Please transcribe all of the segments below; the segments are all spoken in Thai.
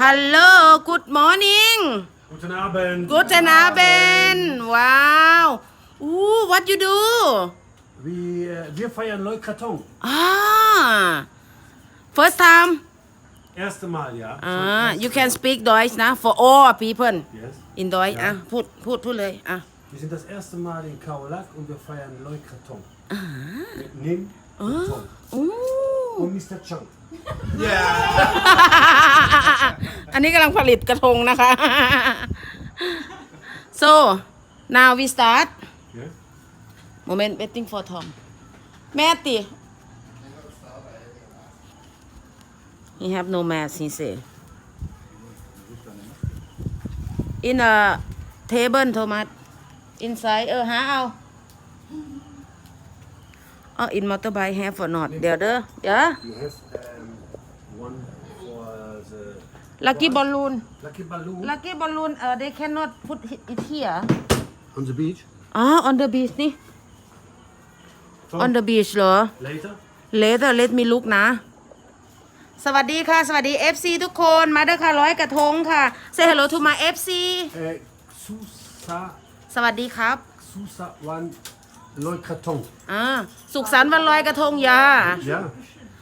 Hello Good morning Guten Abend. Guten Abend Wow Ooh What you do Wir, äh, wir feiern Leukarton. Ah First time Erste Mal, ja. อ่า you can speak Deutsch นะ for all people Yes. in Deutsch อ่ะ พูด พูด พูดเลย อ่ะ Wir sind das erste Mal in Kaolack und wir feiern Leukarton. Mit Nim und Tom. อู้ Und Mr. Chang. อันนี้กำลังผลิตกระทงนะคะ so now we start Yes. moment waiting for Tom แม่ติ he have no mask he say in a table Thomas inside เออหาเอาอ๋อ in motorbike have or not เดี๋ยวเด้อเดี๋ยว You have um, one for the lucky balloon lucky balloon lucky balloon เออ they cannot put it here on the beach. อ๋อ on the beach นี่ Tom, on the beach เหรอ later. later let me look นะ สวัสดีค่ะ สวัสดี FC ทุกคนมาเด้อค่ะร้อยกระทงค่ะ say hello to my FC Äh, Susa, สวัสดีครับ Susa one Leukarton. อ่าสุขสันต์วันลอยกระทงยา Ja.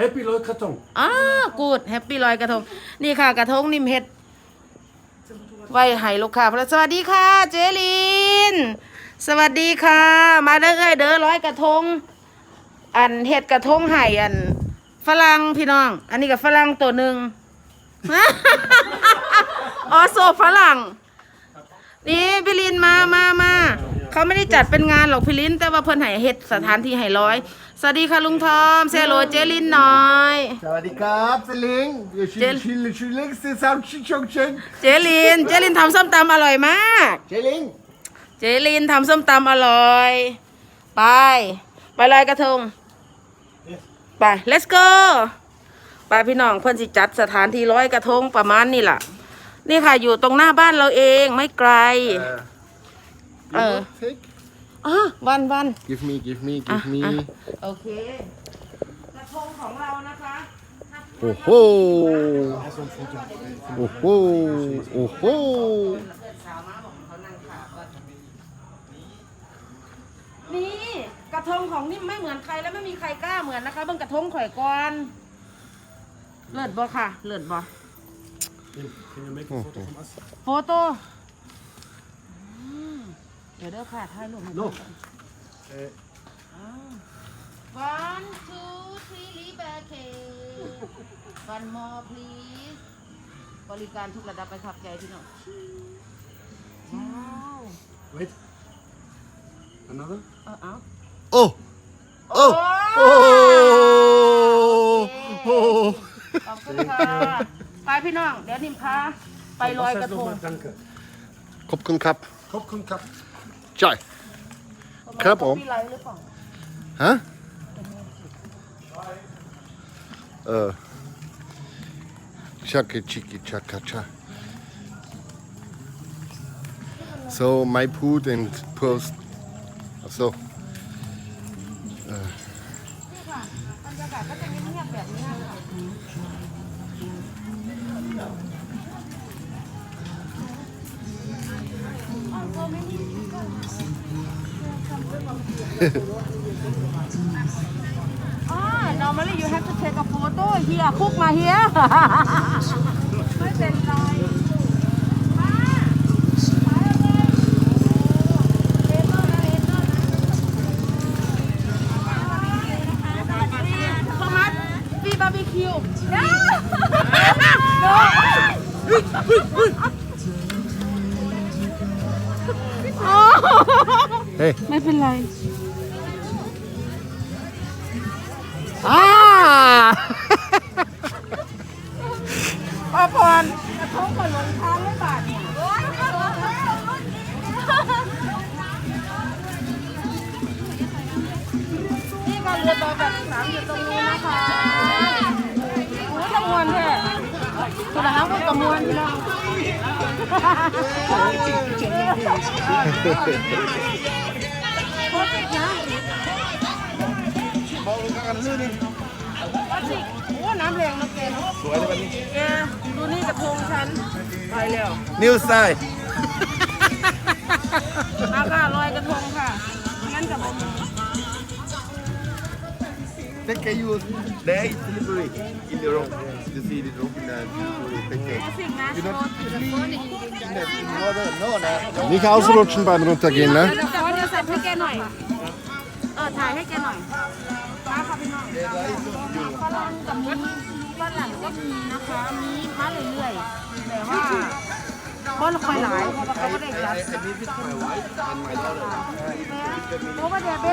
Happy Leukarton. อ่ากูดแฮปปี้ลอยกระทง นี่ค่ะกระทงนิ่มเฮ็ด ไว้ให้ลูกค้าสวัสดีค่ะเจลิน สวัสดีค่ะ มาเด้อเอ้ยเด้อร้อยกระทง อันเฮ็ดกระทงไห่อันฝรั่งพี่น้อง อันนี้กับฝรั่งตัวหนึ่งอ๋อโซฝรั่ง นี่พี่ลินมามามา เขาไม่ได้จัดเป็นงานหรอกพี่ลิน แต่ว่าเพิ่นให้เฮ็ดสถานที่ให้ร้อย สวัสดีค่ะลุงทอมเซโลเจลินหน่อย สวัสดีครับเซลิงอยู่ชิเจลชิลชิลิงซีซาวชิชงเชงเจลิน เจลินทำส้มตำอร่อยมาก เจลิง เจลินทำส้มตำอร่อย ไป ไปลอยกระทง ไป let's go ไปพี่น้องเพื่อนสิจัดสถานที่ร้อยกระทงประมาณนี่ล่ะนี่ค่ะอยู่ตรงหน้าบ้านเราเองไม่ไกล เออเทค อ๋อวันวัน give me give me อะ give me อะโอเคกระทงของเรานะคะโอ้โหโอ้โหโอ้โหนี่กระทงของนี่ไม่เหมือนใครแล้วไม่มีใครกล้าเหมือนนะคะเบิ่งกระทงข่อยก่อนเลิศบ่ค่ะ เลิศบ่ Can you make a photo from us? โฟโต้อืมเดี๋ยวเด้อค่ะถ่ายรูปให้ No. ดูก่อน Äh, One two three ลีแบเค One more please บริการทุกระดับไปขับใจพี่น้องว้าว wait. Another? เออเอาโอ้โอ้โอ้โอ้ขอบคุณค่ะ ไปพี่น้อง เดี๋ยวนิมพาไปลอยกระทง Nochmal danke. ขอบคุณครับ Kopf und Kap. ใช่ ครับผมมีไรหรือเปล่าฮะ เออชักชิกิชักชา so my food and post so ค่ะบรรยากาศก็จะเงียบๆแบบนี้ค่ะอ๋ อ normally you have to take a photo here cook มา here ไม่เป็นไรมาไป เฮ้ย ไม่เป็นไรอ่าป้าพรกระทงกับหลงทางไม่บาดเนี่ยนี่ก็เรือต่อแบบสามอยู่ตรงนี้นะคะโอ้ยขมวนแท้ตัวละห้างก็กระมวลพี่น้อง โคตรนะก็สิโอ้น้ำแรงนะแกเนาะสวยเลยวันนี้แกดูนี่กระทงฉันไปแล้วนิวไซด์มาค่ะลอยกระทงค่ะงั้นกับผม Then can you there is delivery in the room you see the room in the delivery picture สิ่งนะโชว์ถือโฟนนี่ no no Nicht ausrutschen beim runtergehen ne เดี๋ยวแต่ว่าเดี๋ยวใส่ให้แกหน่อยเออถ่ายให้แกหน่อยมา ค่ะพี่น้องฝรั่งกับมีฝรั่งก็มีนะคะมีมาเรื่อยๆแต่ว่าบ่ค่อยหลายเพราะว่าเขาไม่ได้จัดเพราะว่าเดี๋ยวเบ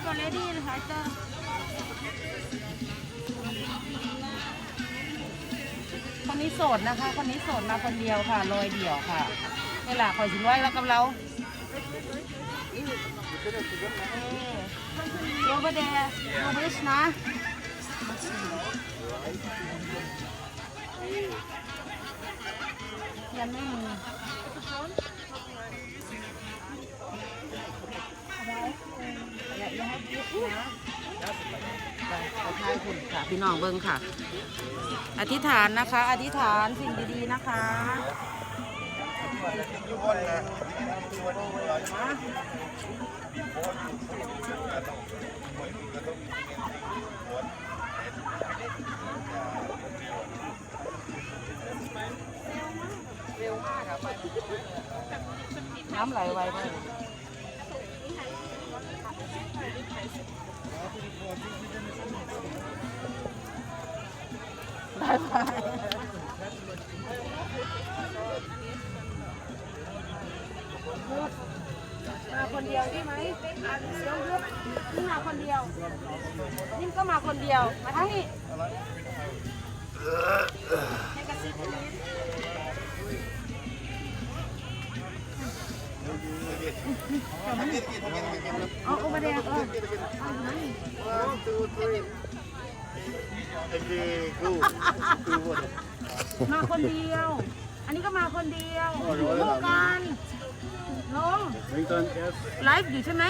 Are you have already ค่ะเตอร์คนนี้โสดนะคะ คนนี้โสดมาคนเดียวค่ะลอยเดี่ยวค่ะเวลาคอยสิร้อยแล้วกับเราเดี๋ยวประเดี๋ยวโนบิชนะ ยังไม่มี คุณค่ะพี่น้องเบิ้งค่ะ อธิษฐานนะคะ อธิษฐานสิ่งดีๆนะคะน้ำไหลไวมาก บายบายมาคนเดียวใช่ไหมเดี๋ยวเลือกนี่มาคนเดียว นิ่มก็มาคนเดียว มาทั้งนี้ให้กระซิบตรงนี้ เอาเอามาแดงเออเอาไหนมาคนเดียว อันนี้ก็มาคนเดียวลูกกันลงไลฟ์อยู่ใช่ไหม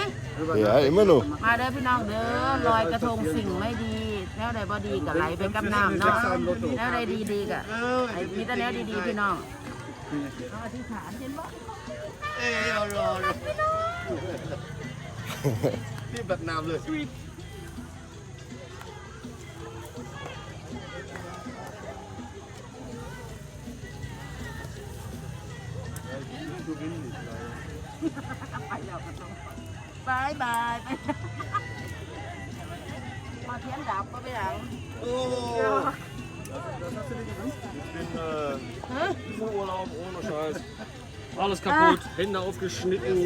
ja immer noch มาเด้อพี่น้องเด้อลอยกระทงสิ่งไม่ดีแล้วใดบ่ดีกับไหลไปกับน้ำเนาะแล้วใดดีดีๆกับไอ้มีแต่แนวดีๆพี่น้องเอาอธิษฐานเห็นบ่นี่แบบน้ำเลยไปแล้วกระทงบายบายไปมาเทียนดั บก็ไปหลัง Ich bin äh, เฮ้ย Urlaub ohne Scheiß. Alles kaputt, Hände aufgeschnitten,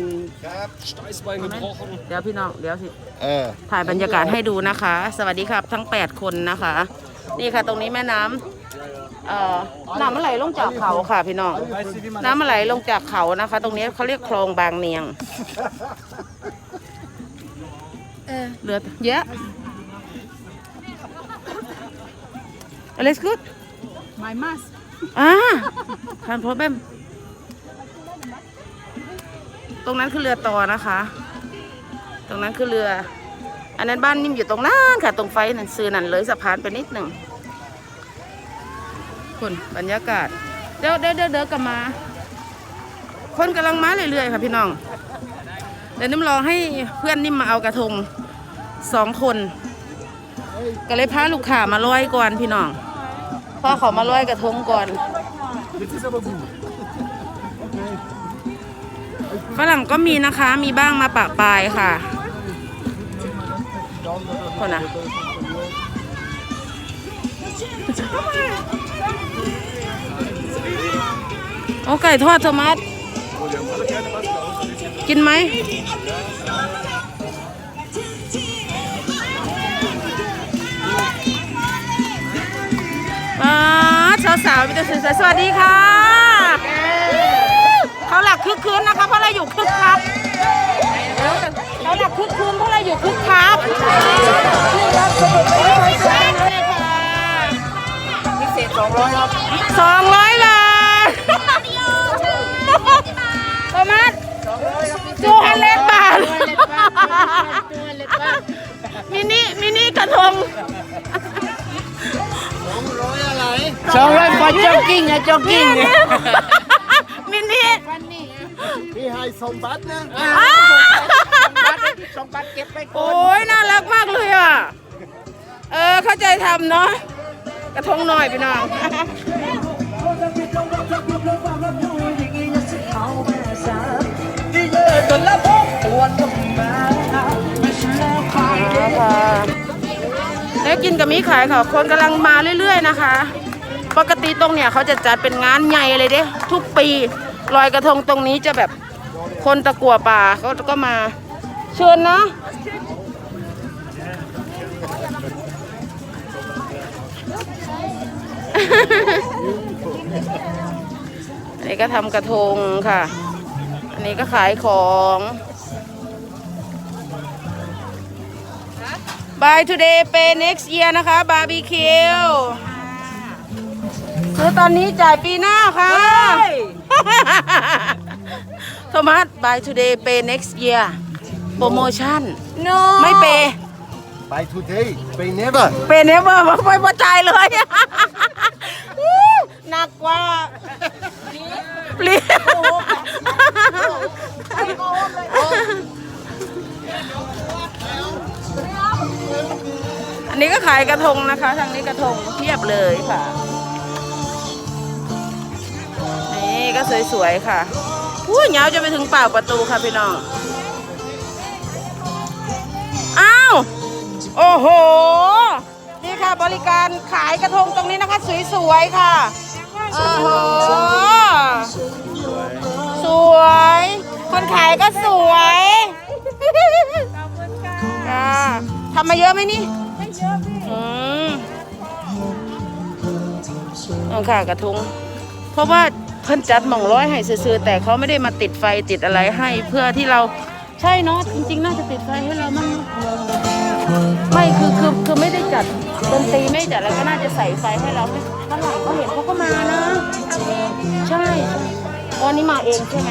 Steißbein gebrochen. เดี๋ยวพี่น้องเดี๋ยวสิเออ ถ่ายบรรยากาศให้ดูนะคะ สวัสดีครับทั้ง 8 คนนะคะ นี่ค่ะตรงนี้แม่น้ำเอ่อน้ำมันไหลลงจากเขาค่ะพี่น้อง น้ำมันไหลลงจากเขานะคะ ตรงนี้เขาเรียกคลองบางเนียงเออเหลือเยอะ Alles gut My mask. อ่าทานพบแบมตรงนั้นคือเรือต่อนะคะ ตรงนั้นคือเรือ อันนั้นบ้านนิ่มอยู่ตรงนั้นค่ะ ตรงไฟนั่นซื้อนั่นเลยสะพานไปนิดหนึ่งคนบรรยากาศเดี๋ยวเดี๋ยวเดี๋ยวเดี๋ยวกลับมา คนกำลังมาเรื่อยๆค่ะพี่น้อง เดี๋ยวนิ่มรอให้เพื่อนนิ่มมาเอากระทงสองคน ก็เลยพาลูกค้ามาลอยก่อนพี่น้อง พาเขามาลอยกระทงก่อนฝรั่งก็มีนะคะ มีบ้างมาปะปลายค่ะคนนะโอ้ไก่ทอดโทมัสกินไหม ป้าสาวสาวๆมีแต่สวยๆสวัสดีค่ะ เขาหลักคึกคืนนะคะเพราะเราอยู่คึกคักเขาหลักคึกคืนเพราะเราอยู่คึกคักพิเศษสองร้อยครับสองร้อยเลยประมาณจูฮันเลนบาทมินิมินิกระทง สองร้อยฟอจ็อกกิ้งอะจ็อกกิ้งมินิพี่ให้สมบัตินะสองบัตรเก็บไปก่อนโอ้ยน่ารักมากเลยอะ เออเข้าใจทำเนาะกระทงหน่อยพี่น้องแล้วกินกับมีขายค่ะคนกำลังมาเรื่อย ๆ นะคะ ปกติตรงเนี่ยเขาจะจัดเป็นงานใหญ่เลยเด้ทุกปีลอยกระทงตรงนี้จะแบบคนตะกัวป่าเขาก็มาเชิญนะ อันนี้ก็ทำกระทงค่ะ อันนี้ก็ขายของ Buy today pay next year นะคะบาร์บีคิว ซื้อตอนนี้จ่ายปีหน้าค่ะโทมัส buy today pay next year โปรโมชั่น no ไม่เปย์ไป today ไป never เปย์เนเวอร์ไม่ไม่พอใจายเลยหนักกว่าปลีอันนี้ก็ขายกระทงนะคะ ทางนี้กระทงเทียบเลยค่ะ ก็สวยๆค่ะอุ้ยเงาจะไปถึงเป่าประตูค่ะพี่น้อง อ้าว โอ้โห นี่ค่ะบริการขายกระทงตรงนี้นะคะสวยๆค่ะ โอ้โห สวย คนขายก็สวยค่ะทำมาเยอะไหมนี่ไม่เยอะพี่อืมเอค่ะกระทง เพราะว่า เพิ่นจัดหม่องร้อยให้ซื่อๆแต่เขาไม่ได้มาติดไฟติดอะไรให้เพื่อที่เราใช่เนาะจริงๆ น่าจะติดไฟให้เรามั่งไม่คือคือคือไม่ได้จัดดนตรีไม่จัดแล้วก็น่าจะใส่ไฟให้เราให้ฝรั่งเขาเห็นเขาก็มานะใช่วันนี้มาเองใช่ไหม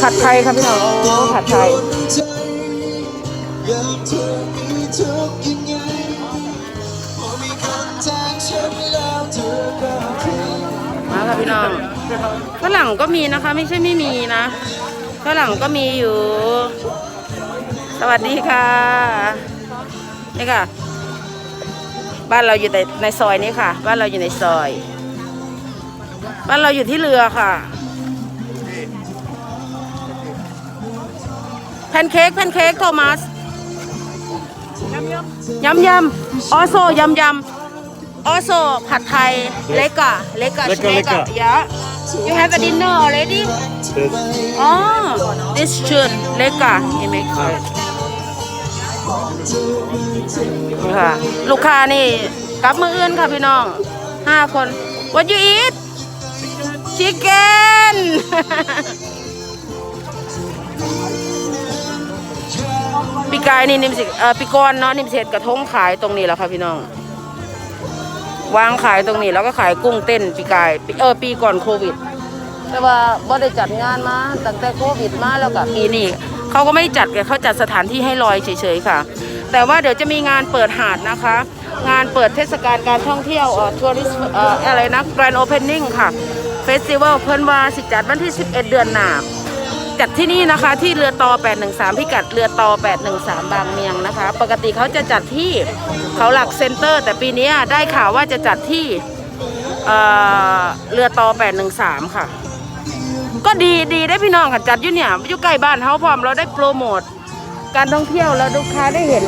ผัดไทยค่ะพี่น้องโอ้ผัดไทยมา ค่ะพี่น้องฝรั่งก็มีนะคะ ไม่ใช่ไม่มีนะฝรั่งก็มีอยู่ สวัสดีค่ะนี่ค่ะ บ้านเราอยู่ในในซอยนี้ค่ะ บ้านเราอยู่ในซอย บ้านเราอยู่ที่เรือค่ะแพนเค้กแพนเค้กโทมัสยำยำออโซยำยำ ออโซผัดไทยเล็กอะเล็กอะเล็กอะยะ you have a dinner already อ๋อ this should เล็กอะ you make ค่ะลูกค้านี่กลับมืออื่นค่ะพี่น้องห้าคน what you eat chicken ปีกายนี่นิมสิเอ่อปีกรเนาะนิมสิเฮ็ดกระทงขายตรงนี้แหล้วค่ะพี่น้อง วางขายตรงนี้แล้วก็ขายกุ้งเต้นปีกายเออปีก่อนโควิด แต่ว่าบ่ได้จัดงานมาตั้งแต่โควิดมาแล้วก็ปีนี้เขาก็ไม่จัดเขาจัดสถานที่ให้ลอยเฉยๆค่ะ แต่ว่าเดี๋ยวจะมีงานเปิดหาดนะคะ งานเปิดเทศกาลการท่องเที่ยวเอ่อทัวริสเอ่ออะไรนะ Grand Opening ค่ะเฟสติวัลเพิ่นว่าสิจัดวันที่ 11 เดือนหน้า จัดที่นี่นะคะ ที่เรือต่อ 813 พิกัดเรือต่อ 813 บางเมียงนะคะ ปกติเขาจะจัดที่เขาหลักเซ็นเตอร์ แต่ปีนี้ได้ข่าวว่าจะจัดที่เอ่อเรือต่อ 813 ค่ะ ก็ดีดีได้พี่น้องค่ะจัดอยู่เนี่ยอยู่ใกล้บ้านเฮาพร้อมเราได้โปรโมทการท่องเที่ยวแล้วลูกค้าได้เห็น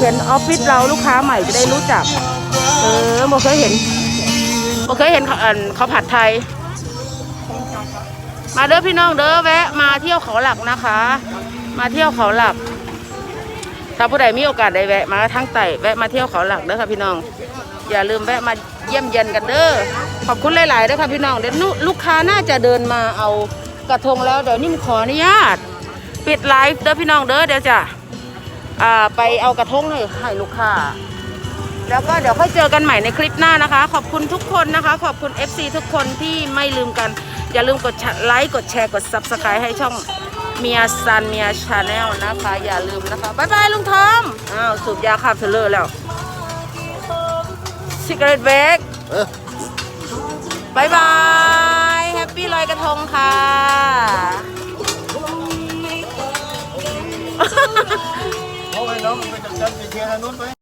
เห็นออฟฟิศเราลูกค้าใหม่จะได้รู้จัก เออบ่เคยเห็นบ่เคยเห็นเขาเขาผัดไทย มาเด้อพี่น้องเด้อแวะ มาเที่ยวเขาหลักนะคะ มาเที่ยวเขาหลักถ้าผู้ใดมีโอกาสได้แวะมาทั้งไต่แวะมาเที่ยวเขาหลักเด้อค่ะพี่น้อง อย่าลืมแวะมาเยี่ยมเยียนกันเด้อขอบคุณหลายๆเด้อค่ะพี่น้องเดี๋ยวนุลูกค้าน่าจะเดินมาเอากระทงแล้วเดี๋ยวนิ่มขออนุญาต ปิดไลฟ์เด้อพี่น้องเด้อเดี๋ยวจะไปเอากระทงให้ลูกค้า แล้วก็เดี๋ยวค่อยเจอกันใหม่ในคลิปหน้านะคะ ขอบคุณทุกคนนะคะ ขอบคุณ FC ทุกคนที่ไม่ลืมกัน อย่าลืมกดไลค์กดแชร์กด Subscribe ให้ช่องเมียซันเมียชาแนลนะคะ อย่าลืมนะคะบ๊ายบายลุงทอมอ้าวสูบยาคาบเทเลอร์แล้วซิกเรตเบกบายบายแฮปปี้ลอยกระทงค่ะ เอาไปน้องไปจัดการไปเคลียร์ทางนู้นไป